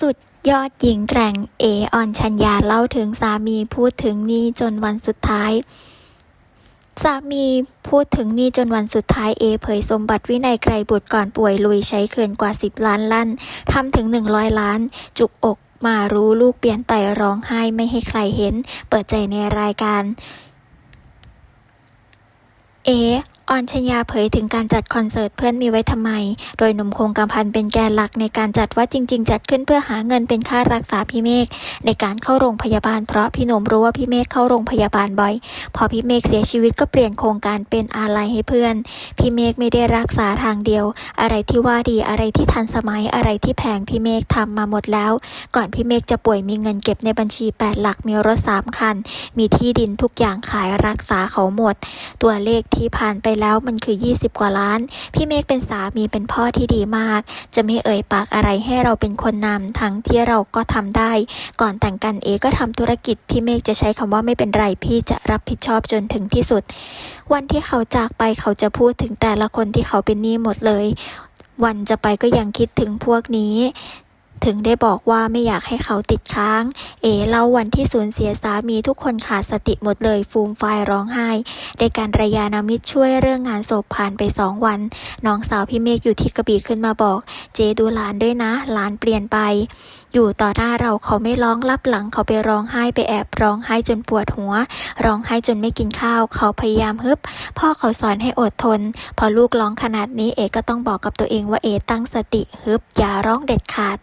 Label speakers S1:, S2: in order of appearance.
S1: สุดยอดหญิงแกร่งเอออนชัญญาเล่าถึงสามีพูดถึงนี้จนวันสุดท้าย สามีพูดถึงนี้จนวันสุดท้ายเอเผยสมบัติวินัยไกรบุตรก่อนป่วยลุยใช้เกินกว่า 10 ล้านลั่นทำถึง 100 ล้าน จุกอกมารู้ลูกเปลี่ยนไปร้องไห้ไม่ให้ใครเห็น เปิดใจในรายการ เอ ออนชยาเผยถึงการจัดคอนเสิร์ตเพื่อนมีไว้ทำไม โดยหนุ่มคงกำพันเป็นแกนหลักในการจัดว่าจริง ๆ จัดขึ้นเพื่อหาเงินเป็นค่ารักษาพี่เมฆในการเข้าโรงพยาบาลเพราะพี่หนุ่มรู้ว่าพี่เมฆเข้าโรงพยาบาลบ่อย พอพี่เมฆเสียชีวิตก็เปลี่ยนโครงการเป็นอาลัยให้เพื่อน พี่เมฆไม่ได้รักษาทางเดียว อะไรที่ว่าดีอะไรที่ทันสมัยอะไรที่แพงพี่เมฆทำมาหมดแล้ว ก่อนพี่เมฆจะป่วยมีเงินเก็บในบัญชี 8 หลักมีรถสามคัน มีที่ดินทุกอย่างขายรักษาเขาหมด ตัวเลขที่ผ่านไปแล้วแล้วมันคือ 20 กว่าล้าน พี่เมฆเป็นสามีเป็นพ่อที่ดีมาก จะไม่เอ่ยปากอะไรให้เราเป็นคนนำทั้งที่เราก็ทำได้ ก่อนแต่งกันเอก็ทำธุรกิจ พี่เมฆจะใช้คำว่าไม่เป็นไรพี่จะรับผิดชอบจนถึงที่สุด วันที่เขาจากไปเขาจะพูดถึงแต่ละคนที่เขาเป็นหนี้หมดเลยวันจะไปก็ยังคิดถึงพวกนี้ ถึงได้บอกว่าไม่อยากให้เขาติดค้าง เอเล่าวันที่สูญเสียสามีทุกคนขาดสติหมดเลยฟูมไฟร้องไห้ ได้การระยานามิตรช่วยเรื่องงานศพผ่านไปสองวัน น้องสาวพี่เมฆอยู่ที่กระบี่ขึ้นมาบอก เจดูหลานด้วยนะ หลานเปลี่ยนไป อยู่ต่อหน้าเราเขาไม่ร้องรับหลังเขาไปร้องไห้ไปแอบร้องไห้จนปวดหัว ร้องไห้จนไม่กินข้าว เขาพยายามฮึบ พ่อเขาสอนให้อดทน พอลูกร้องขนาดนี้เอก็ต้องบอกกับตัวเองว่าเอตั้งสติฮึบอย่าร้องเด็ดขาด